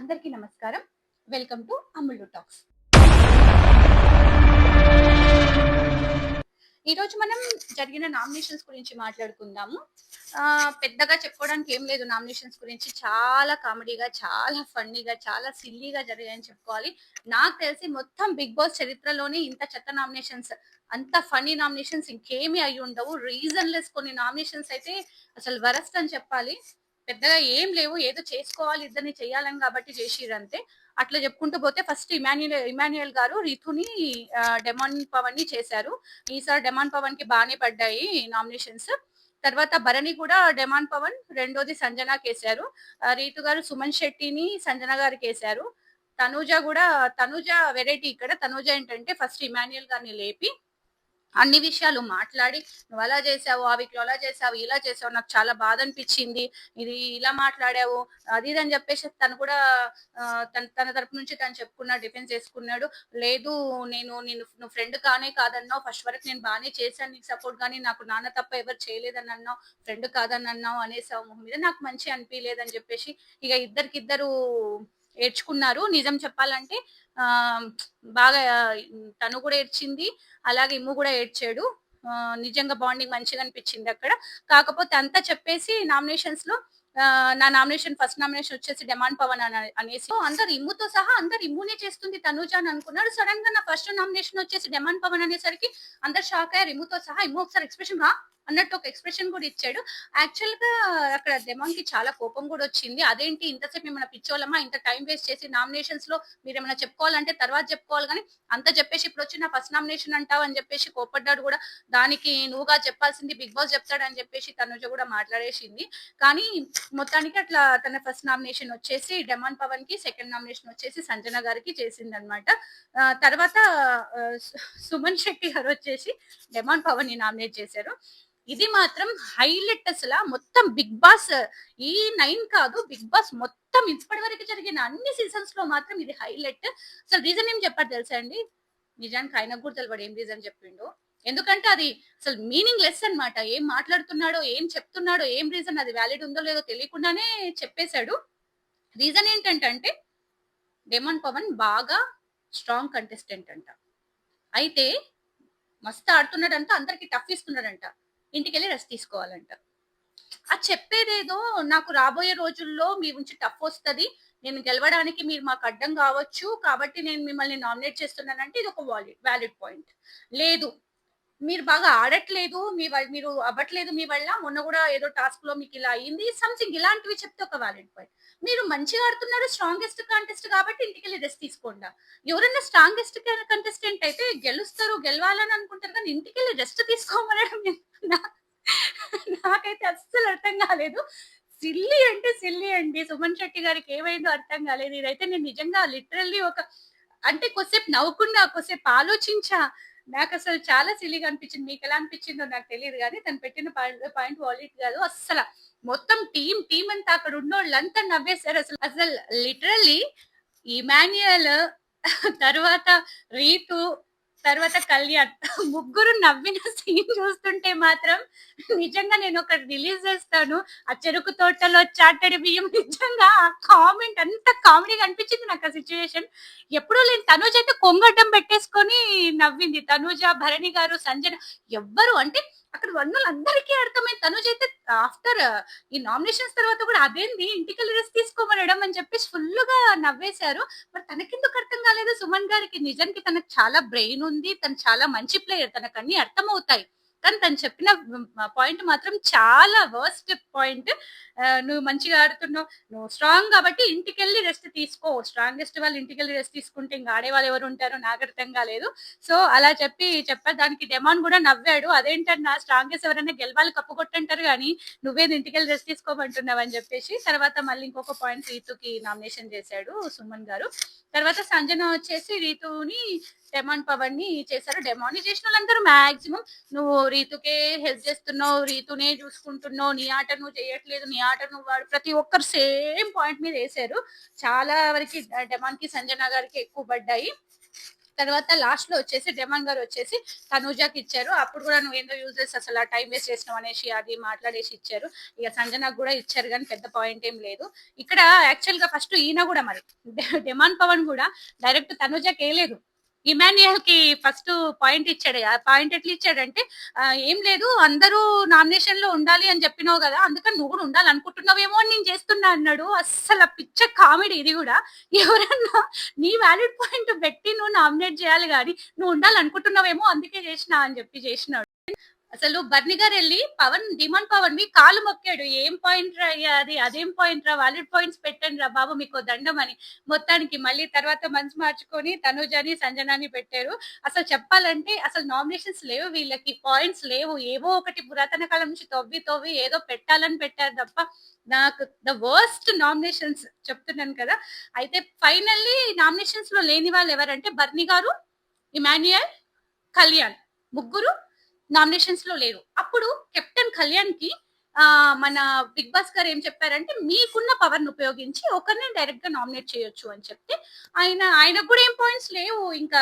అందరికీ నమస్కారం. Welcome to Ammullu talks. ఈరోజు మనం జరిగిన నామినేషన్స్ గురించి మాట్లాడుకుందాము. పెద్దగా చెప్పుకోవడానికి ఏం లేదు నామినేషన్స్ గురించి. చాలా కామెడీగా చాలా ఫన్నీగా చాలా సిల్లీగా జరిగాయని చెప్పుకోవాలి. నాకు తెలిసి మొత్తం బిగ్ బాస్ చరిత్రలోనే ఇంత చెత్త నామినేషన్స్ అంత ఫన్నీ నామినేషన్స్ ఇంకేమీ అయి ఉండవు రీజన్లెస్ కొన్ని నామినేషన్స్ అయితే అసలు వరస్ట్ అని చెప్పాలి. పెద్దగా ఏం లేవు. ఏదో చేసుకోవాలి ఇద్దరిని చేయాలని కాబట్టి చేసిర్రు అంతే. అట్లా చెప్పుకుంటూ పోతే ఫస్ట్ ఇమాన్యుయల్ ఇమాన్యుయల్ గారు రితుని డెమాన్ పవన్ని చేశారు ఈసారి డెమాన్ పవన్కి బాగానే పడ్డాయి నామినేషన్స్. తర్వాత భరణి కూడా డెమాన్ పవన్ రెండోది సంజన కేసారు రీతు గారు సుమన్ శెట్టిని సంజన గారు వేశారు తనూజ కూడా తనూజ వెరైటీ ఇక్కడ. తనూజ ఏంటంటే ఫస్ట్ ఇమాన్యుయల్ గారిని లేపి అన్ని విషయాలు మాట్లాడి నువ్వు అలా చేసావు ఆ వీటిలో అలా చేసావు ఇలా చేసావు నాకు చాలా బాధ అనిపించింది ఇది ఇలా మాట్లాడావు అది ఇది అని చెప్పేసి తను కూడా తన తన తరపు నుంచి తను చెప్పుకున్నాడు డిఫెన్స్ చేసుకున్నాడు. లేదు నేను నేను నువ్వు ఫ్రెండ్ కానే కాదన్నావు ఫస్ట్ వరకు నేను బాగానే చేశాను నీకు సపోర్ట్ కానీ నాకు నాన్న తప్ప ఎవరు చేయలేదని అన్నావు ఫ్రెండ్ కాదని అన్నావు అనేసావు మీద నాకు మంచి అనిపించలేదని చెప్పేసి ఇక ఇద్దరికిద్దరు ఏడ్చుకున్నారు. నిజం చెప్పాలంటే ఆ బాగా తను కూడా ఏడ్చింది అలాగే ఇమ్ము కూడా ఏడ్చాడు. నిజంగా బాండింగ్ మంచిగా అనిపించింది అక్కడ. కాకపోతే అంతా చెప్పేసి నామినేషన్స్లో నా నామినేషన్ ఫస్ట్ నామినేషన్ వచ్చేసి డిమాండ్ పవన్ అని అనేసి. అందరు ఇమ్ముతో సహా అందరు ఇమ్మునే చేస్తుంది తనూజ అని అనుకున్నారు సడన్గా నా ఫస్ట్ నామినేషన్ వచ్చేసి డిమాండ్ పవన్ అనేసరికి అందరు షాక్ అయ్యారు ఇమ్ముతో సహా ఇమ్ము ఒకసారి ఎక్స్ప్రెషన్ రా అన్నట్టు ఒక ఎక్స్ప్రెషన్ కూడా ఇచ్చాడు. యాక్చువల్గా అక్కడ డెమాన్కి చాలా కోపం కూడా వచ్చింది. అదేంటి ఇంతసేపు ఏమైనా పిచ్చోళ్ళమా? ఇంత టైం వేస్ట్ చేసి నామినేషన్స్లో మీరు ఏమైనా చెప్పుకోవాలంటే తర్వాత చెప్పుకోవాలి కానీ అంత చెప్పేసి ఇప్పుడు వచ్చి నా ఫస్ట్ నామినేషన్ అంటావు అని చెప్పేసి కోపడ్డాడు కూడా. దానికి నువ్వుగా చెప్పాల్సింది బిగ్ బాస్ చెప్తాడు అని చెప్పేసి తనుజ కూడా మాట్లాడేసింది. కానీ మొత్తానికి అట్లా తన ఫస్ట్ నామినేషన్ వచ్చేసి డెమాన్ పవన్కి సెకండ్ నామినేషన్ వచ్చేసి సంజన గారికి చేసింది అనమాట తర్వాత సుమన్ శెట్టి గారు వచ్చేసి డెమాన్ పవన్ని నామినేట్ చేశారు. ఇది మాత్రం హైలైట్ అసలు. మొత్తం బిగ్ బాస్ ఈ నైన్ కాదు బిగ్ బాస్ మొత్తం ఇప్పటి వరకు జరిగిన అన్ని సీజన్స్లో మాత్రం ఇది హైలైట్. అసలు రీజన్ ఏం చెప్పారు తెలుసా అండి? నిజానికి ఆయన కూడా తెలియదు ఏం రీజన్ చెప్పిండు. ఎందుకంటే అది అసలు మీనింగ్ లెస్ అనమాట ఏం మాట్లాడుతున్నాడో ఏం చెప్తున్నాడో ఏం రీజన్ అది వ్యాలిడ్ ఉందో లేదో తెలియకుండానే చెప్పేశాడు. రీజన్ ఏంటంటే డెమన్ పవన్ బాగా స్ట్రాంగ్ కంటెస్టెంట్ అంట. అయితే మస్తు ఆడుతున్నాడంట అందరికి టఫ్ ఇస్తున్నాడంట. ఇంటికి వెళ్ళి రెస్ట్ తీసుకోవాలంట. ఆ చెప్పేదేదో నాకు రాబోయే రోజుల్లో మీ నుంచి టఫ్ వస్తుంది. నేను గెలవడానికి మీరు మాకు అడ్డం కావచ్చు. కాబట్టి నేను మిమ్మల్ని నామినేట్ చేస్తున్నానంటే ఇది ఒక వాలిడ్ వ్యాలిడ్ పాయింట్ లేదు మీరు బాగా ఆడట్లేదు మీ మీరు అవ్వట్లేదు మీ వల్ల మొన్న కూడా ఏదో టాస్క్లో మీకు ఇలా అయింది సంథింగ్ ఇలాంటివి చెప్తే ఒక వ్యాలిడ్ పాయింట్ మీరు మంచిగా ఆడుతున్నారు స్ట్రాంగెస్ట్ కంటెస్ట్ కాబట్టి ఇంటికి వెళ్ళి రెస్ట్ తీసుకోండి. ఎవరన్నా స్ట్రాంగెస్ట్ కంటెస్టెంట్ అయితే గెలుస్తారు గెలవాలని అనుకుంటారు కానీ ఇంటికి వెళ్ళి రెస్ట్ తీసుకోమనడం నాకైతే అస్సలు అర్థం కాలేదు. సిల్లి అంటే సిల్లి అండి. సుమన్ శెట్టి గారికి ఏమైందో అర్థం కాలేదు. ఇదైతే నేను నిజంగా లిటరల్లీ ఒక అంటే కొద్దిసేపు నవ్వుకున్నా కొద్దిసేపు ఆలోచించా. నాకు అసలు చాలా సిలీగా అనిపించింది. మీకు ఎలా అనిపించిందో నాకు తెలియదు కానీ తను పెట్టిన పాయింట్ వాలిట్ కాదు. అసలు మొత్తం టీం టీం అంతా అక్కడ ఉన్న వాళ్ళంతా నవ్వేశారు. అసలు అసలు లిటరల్లీ ఇమాన్యుయల్ తర్వాత రీతు తర్వాత కళ్యాణ్. ముగ్గురు నవ్విన సీన్ చూస్తుంటే మాత్రం నిజంగా నేను ఒకటి రిలీజ్ చేస్తాను. ఆ చెరుకు తోటలో చాటడి బియ్యం. నిజంగా ఆ కామెంట్ అంత కామెడీగా అనిపించింది నాకు ఆ సిచ్యువేషన్ ఎప్పుడూ నేను తనూజ అయితే కొంగడ్డం పెట్టేసుకొని నవ్వింది. తనూజ భరణి గారు సంజన ఎవ్వరు అంటే అక్కడ అందరికీ అర్థమైంది తనుజ్ అయితే ఆఫ్టర్ ఈ నామినేషన్స్ తర్వాత కూడా అదేంది ఇంటికి వెళ్ళి రెస్ట్ తీసుకోమనడం అని చెప్పేసి ఫుల్గా నవ్వేశారు. మరి తనకెందుకు అర్థం కాలేదు? సుమన్ గారికి నిజానికి తనకు చాలా బ్రెయిన్ ఉంది తను చాలా మంచి ప్లేయర్ తనకు అన్ని అర్థమవుతాయి. కానీ తను చెప్పిన పాయింట్ మాత్రం చాలా వర్స్ట్ పాయింట్ నువ్వు మంచిగా ఆడుతున్నావు నువ్వు స్ట్రాంగ్ కాబట్టి ఇంటికి వెళ్ళి రెస్ట్ తీసుకో స్ట్రాంగెస్ట్ వాళ్ళు ఇంటికి వెళ్ళి రెస్ట్ తీసుకుంటే ఇంకా ఆడే వాళ్ళు ఎవరు ఉంటారో నాకు అర్థం కాలేదు సో అలా చెప్పి చెప్పా దానికి డెమాన్ కూడా నవ్వాడు. అదేంటన్నా స్ట్రాంగెస్ట్ ఎవరైనా గెలవాలి కప్పు కొట్టంటారు కానీ నువ్వేది ఇంటికి వెళ్ళి రెస్ట్ తీసుకోమంటున్నావు అని చెప్పేసి తర్వాత మళ్ళీ ఇంకొక పాయింట్ రీతుకి నామినేషన్ చేశాడు సుమన్ గారు. తర్వాత సంజన వచ్చేసి రీతుని డెమాన్ పవన్ని చేశారు. డెమాన్ని చేసిన వాళ్ళందరూ మాక్సిమం నువ్వు రీతుకే హెల్ప్ చేస్తున్నావు రీతునే చూసుకుంటున్నావు నీ ఆట నువ్వు చేయట్లేదు నీ ఆట నువ్వు వాడు ప్రతి ఒక్కరు సేమ్ పాయింట్ మీద వేసారు. చాలా వరకు డెమాన్కి సంజన గారికి ఎక్కువ పడ్డాయి. తర్వాత లాస్ట్లో వచ్చేసి డెమాన్ గారు వచ్చేసి తనూజాకి ఇచ్చారు. అప్పుడు కూడా నువ్వు ఏందో యూజెస్ అసలు ఆ టైం వేస్ట్ చేసినావు అనేసి అది మాట్లాడేసి ఇచ్చారు. ఇక సంజనకు కూడా ఇచ్చారు కానీ పెద్ద పాయింట్ ఏం లేదు. ఇక్కడ యాక్చువల్గా ఫస్ట్ ఈయన కూడా మరి డెమాన్ పవన్ కూడా డైరెక్ట్ తనూజాకి వేయలేదు. ఇమాన్యుయల్కి ఫస్ట్ పాయింట్ ఇచ్చాడు. పాయింట్ ఎట్లా ఇచ్చాడంటే ఏం లేదు అందరూ నామినేషన్లో ఉండాలి అని చెప్పినావు కదా అందుకని నువ్వు కూడా ఉండాలి అనుకుంటున్నావేమో అని నేను చేస్తున్నా అన్నాడు. అస్సలు పిచ్చ కామెడీ ఇది కూడా. ఎవరన్నా నీ వ్యాలిడ్ పాయింట్ పెట్టి నువ్వు నామినేట్ చేయాలి కానీ నువ్వు ఉండాలి అనుకుంటున్నావేమో అందుకే చేసిన అని చెప్పి చేసినాడు. అసలు బర్ని గారు వెళ్ళి పవన్ డిమాండ్ పవన్ మీ కాలు మొక్కాడు. ఏం పాయింట్ రా అది? అదేం పాయింట్ రా? వాలిడ్ పాయింట్స్ పెట్టండి రా బాబు మీకు దండం అని మొత్తానికి మళ్ళీ తర్వాత మంచి మార్చుకొని తనుజని సంజనాని పెట్టారు. అసలు చెప్పాలంటే అసలు నామినేషన్స్ లేవు వీళ్ళకి. పాయింట్స్ లేవు. ఏవో ఒకటి పురాతన కాలం నుంచి తవ్వి తవ్వి ఏదో పెట్టాలని పెట్టారు తప్ప నాకు ద వర్స్ట్ నామినేషన్స్ చెప్తున్నాను కదా. అయితే ఫైనల్లీ నామినేషన్స్లో లేని వాళ్ళు ఎవరంటే బర్ని గారు ఇమాన్యుయల్ కళ్యాణ్. ముగ్గురు నామినేషన్స్లో లేరు. అప్పుడు కెప్టెన్ కళ్యాణ్కి మన బిగ్ బాస్ గారు ఏం చెప్పారంటే మీకున్న పవర్ను ఉపయోగించి ఒకరిని డైరెక్ట్గా నామినేట్ చేయొచ్చు అని చెప్తే ఆయన ఆయనకు కూడా ఏం పాయింట్స్ లేవు. ఇంకా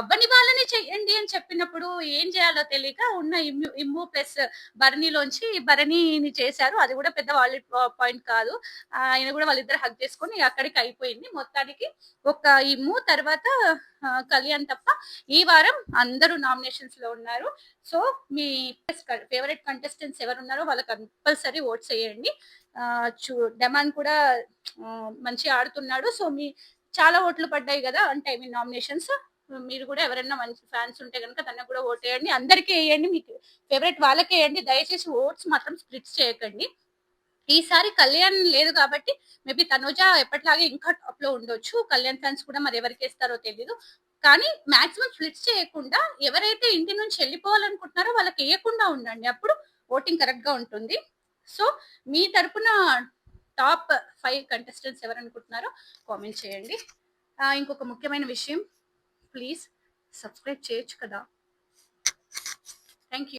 అవ్వని వాళ్ళని చెయ్యండి అని చెప్పినప్పుడు ఏం చేయాలో తెలియక ఉన్న ఇమ్ము ఇమ్ము ప్లస్ భరణిలోంచి భరణిని చేశారు. అది కూడా పెద్ద వాళ్ళ పాయింట్ కాదు. ఆయన కూడా వాళ్ళిద్దరు హక్ చేసుకొని అక్కడికి అయిపోయింది. మొత్తానికి ఒక ఇమ్ము తర్వాత కళ్యాణ్ తప్ప ఈ వారం అందరూ నామినేషన్స్లో ఉన్నారు. సో మీ ఫేవరెట్ కంటెస్టెంట్స్ ఎవరు ఉన్నారో వాళ్ళకి కంపల్సరీ ఓట్స్ వేయండి చూ డెమాన్ కూడా మంచి మంచిగా ఆడుతున్నాడు. సో మీ చాలా ఓట్లు పడ్డాయి కదా అంటే ఐ మీన్ నామినేషన్స్. మీరు కూడా ఎవరైనా మంచి ఫ్యాన్స్ ఉంటే కనుక తనకు కూడా ఓట్ వేయండి. అందరికీ వేయండి. మీకు ఫేవరెట్ వాళ్ళకే వేయండి. దయచేసి ఓట్స్ మాత్రం స్ప్లిట్స్ చేయకండి. ఈసారి కళ్యాణ్ లేదు కాబట్టి మేబీ తనుజ ఎప్పటిలాగే ఇంకా టాప్లో ఉండొచ్చు. కళ్యాణ్ ఫ్యాన్స్ కూడా మరి ఎవరికి వేస్తారో తెలియదు కానీ మాక్సిమం స్ప్లిట్స్ చేయకుండా ఎవరైతే ఇంటి నుంచి వెళ్ళిపోవాలనుకుంటున్నారో వాళ్ళకి వేయకుండా ఉండండి. అప్పుడు ఓటింగ్ కరెక్ట్గా ఉంటుంది. సో మీ తరపున టాప్ ఫైవ్ కంటెస్టెంట్స్ ఎవరు అనుకుంటున్నారో కామెంట్ చేయండి. ఇంకొక ముఖ్యమైన విషయం ప్లీజ్ సబ్స్క్రైబ్ చేయొచ్చు కదా. Thank you